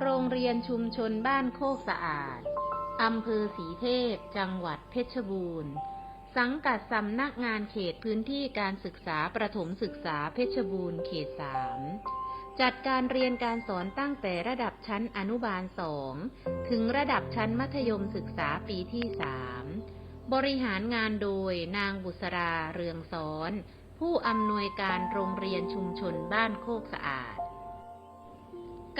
โรงเรียนชุมชนบ้านโคกสะอาด อำเภอสีเทพ จังหวัดเพชรบูรณ์ สังกัดสำนักงานเขตพื้นที่การศึกษาประถมศึกษาเพชรบูรณ์เขตสามจัดการเรียนการสอนตั้งแต่ระดับชั้นอนุบาลสองถึงระดับชั้นมัธยมศึกษาปีที่สามบริหารงานโดยนางบุษราเรืองสอน ผู้อำนวยการโรงเรียนชุมชนบ้านโคกสะอาด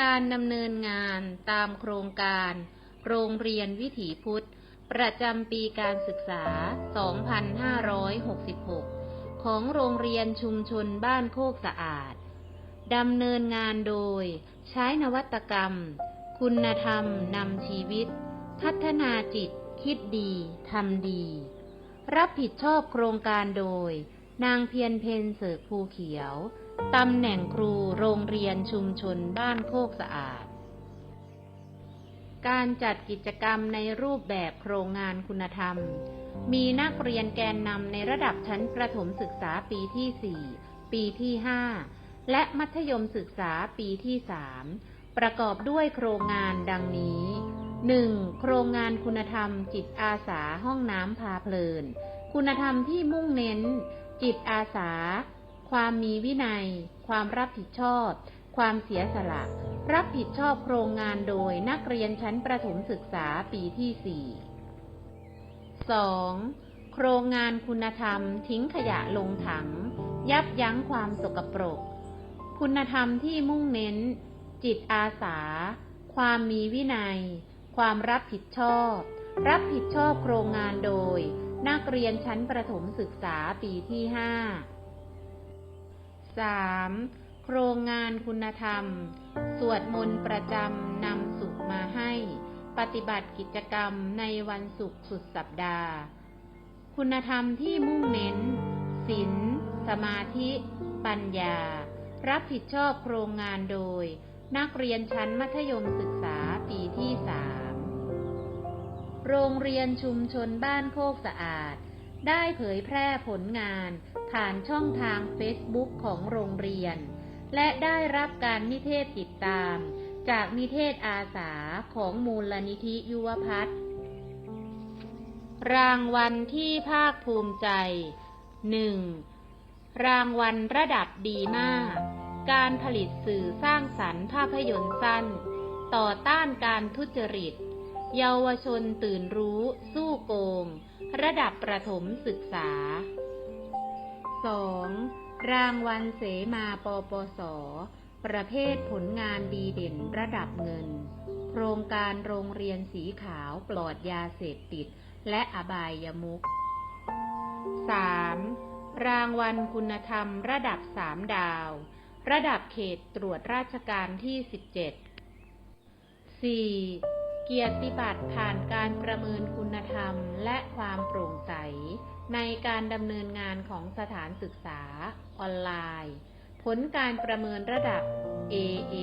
การดำเนินงานตามโครงการ โรงเรียนวิถีพุทธ ประจำปีการศึกษา 2566 ของโรงเรียนชุมชนบ้านโคกสะอาด ดำเนินงานโดย ใช้นวัตกรรม คุณธรรมนำชีวิต พัฒนาจิต คิดดี ทำดี รับผิดชอบโครงการโดย นางเพียรเพนเสือกภูเขียว ตำแหน่งครูโรงเรียนชุมชนบ้านโคกสะอาด การจัดกิจกรรมในรูปแบบโครงงานคุณธรรม มีนักเรียนแกนนำในระดับชั้นประถมศึกษาปีที่ 4 ปีที่ 5 และมัธยมศึกษาปีที่ 3 ประกอบด้วยโครงงานดังนี้ 1. โครงงานคุณธรรม จิตอาสาห้องน้ำพาเพลิน คุณธรรมที่มุ่งเน้น จิตอาสา ความมีวินัย ความรับผิดชอบ ความเสียสละ รับผิดชอบโครงงานโดยนักเรียนชั้นประถมศึกษาปีที่ 4 2. โครงงานคุณธรรม ทิ้งขยะลงถัง ยับยั้งความสกปรก คุณธรรมที่มุ่งเน้น จิตอาสา ความมีวินัย ความรับผิดชอบ รับผิดชอบโครงงานโดย นักเรียนชั้นประถมศึกษาปีที่ 5 3. โครงงานคุณธรรม สวดมนต์ประจำนำสุขมาให้ ปฏิบัติกิจกรรมในวันศุกร์สุดสัปดาห์ คุณธรรมที่มุ่งเน้นศีลสมาธิ ปัญญา รับผิดชอบโครงงานโดย นักเรียนชั้นมัธยมศึกษาปีที่3โรงเรียนชุมชนบ้านโคกสะอาด ได้เผยแพร่ผลงาน ผ่านช่องทางเฟซบุ๊กของโรงเรียน และได้รับการนิเทศติดตาม จากนิเทศอาสาของมูลนิธิยุวพัฒน์รางวัลที่ภาคภูมิใจ 1. รางวัลระดับดีมาก การผลิตสื่อสร้างสรรค์ภาพยนตร์สั้น ต่อต้านการทุจริต เยาวชนตื่นรู้สู้โกง ระดับประถมศึกษา 2. รางวัลเสมาปปส ประเภทผลงานดีเด่นระดับเงิน โครงการโรงเรียนสีขาวปลอดยาเสพติด และอบายมุข 3. รางวัลคุณธรรมระดับ3ดาว ระดับเขตตรวจราชการที่ 17 4. เกียรติบัตรผ่านการประเมินคุณธรรมและความโปร่งใส ในการดำเนินงานของสถานศึกษา ออนไลน์ ผลการประเมินระดับ AA